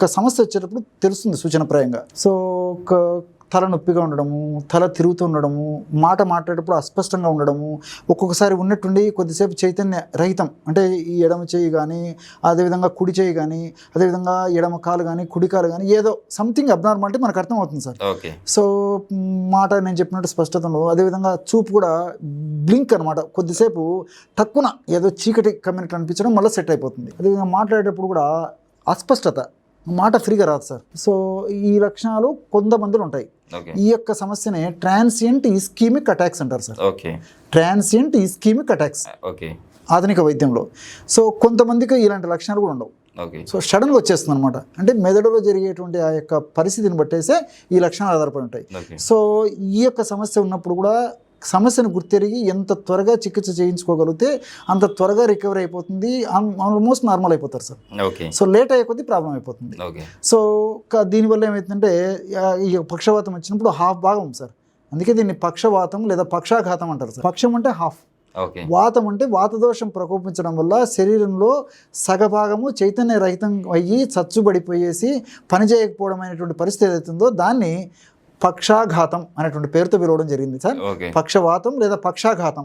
ఒక సమస్య వచ్చేటప్పుడు తెలుస్తుంది సూచనప్రాయంగా. సో ఒక తల నొప్పిగా ఉండడము తల తిరుగుతూ ఉండడము మాట మాట్లాడేటప్పుడు అస్పష్టంగా ఉండడము ఒక్కొక్కసారి ఉన్నట్టుండి కొద్దిసేపు చైతన్య రహితం. అంటే ఈ ఎడమ చేయి కానీ అదేవిధంగా కుడి చేయి కానీ అదేవిధంగా ఎడమ కాలు కానీ కుడి కాలు కానీ ఏదో సంథింగ్ అబ్నార్మాలిటీ మనకు అర్థం అవుతుంది సార్. ఓకే. సో మాట నేను చెప్పినట్టు స్పష్టతలో అదేవిధంగా చూపు కూడా బ్లింక్ అనమాట కొద్దిసేపు తక్కువ ఏదో చీకటి కమ్యూనిటీ అనిపించడం మళ్ళీ సెట్ అయిపోతుంది. అదేవిధంగా మాట్లాడేటప్పుడు కూడా అస్పష్టత. మాట ఫ్రీగా రాదు సార్. సో ఈ లక్షణాలు కొంతమందిలో ఉంటాయి. ఈ యొక్క సమస్యనే ట్రాన్సియంట్ ఇస్కీమిక్ అటాక్స్ అంటారు sir. Okay. Transient ischaemic attacks. Okay. ఆధునిక వైద్యంలో. సో కొంతమందికి ఇలాంటి లక్షణాలు కూడా ఉండవు. సో సడన్గా వచ్చేస్తుంది అనమాట అంటే మెదడులో జరిగేటువంటి ఆ యొక్క పరిస్థితిని బట్టేసే ఈ లక్షణాలు ఆధారపడి ఉంటాయి. సో ఈ యొక్క సమస్య ఉన్నప్పుడు కూడా సమస్యను గుర్తెరిగి ఎంత త్వరగా చికిత్స చేయించుకోగలిగితే అంత త్వరగా రికవర్ అయిపోతుంది. ఆల్మోస్ట్ నార్మల్ అయిపోతారు సార్. ఓకే. సో లేట్ అయ్యే కొద్దీ ప్రాబ్లం అయిపోతుంది. సో దీనివల్ల ఏమవుతుందంటే ఈ పక్షవాతం వచ్చినప్పుడు హాఫ్ భాగం సార్. అందుకే దీన్ని పక్షవాతం లేదా పక్షాఘాతం అంటారు సార్. పక్షం అంటే హాఫ్. వాతం అంటే వాతదోషం ప్రకోపించడం వల్ల శరీరంలో సగభాగము చైతన్య రహితం అయ్యి చచ్చుబడిపోయేసి పనిచేయకపోవడం అనేటువంటి పరిస్థితి ఏదైతుందో దాన్ని పక్షాఘాతం అనేటువంటి పేరుతో పిలవడం జరిగింది సార్. పక్షవాతం లేదా పక్షాఘాతం.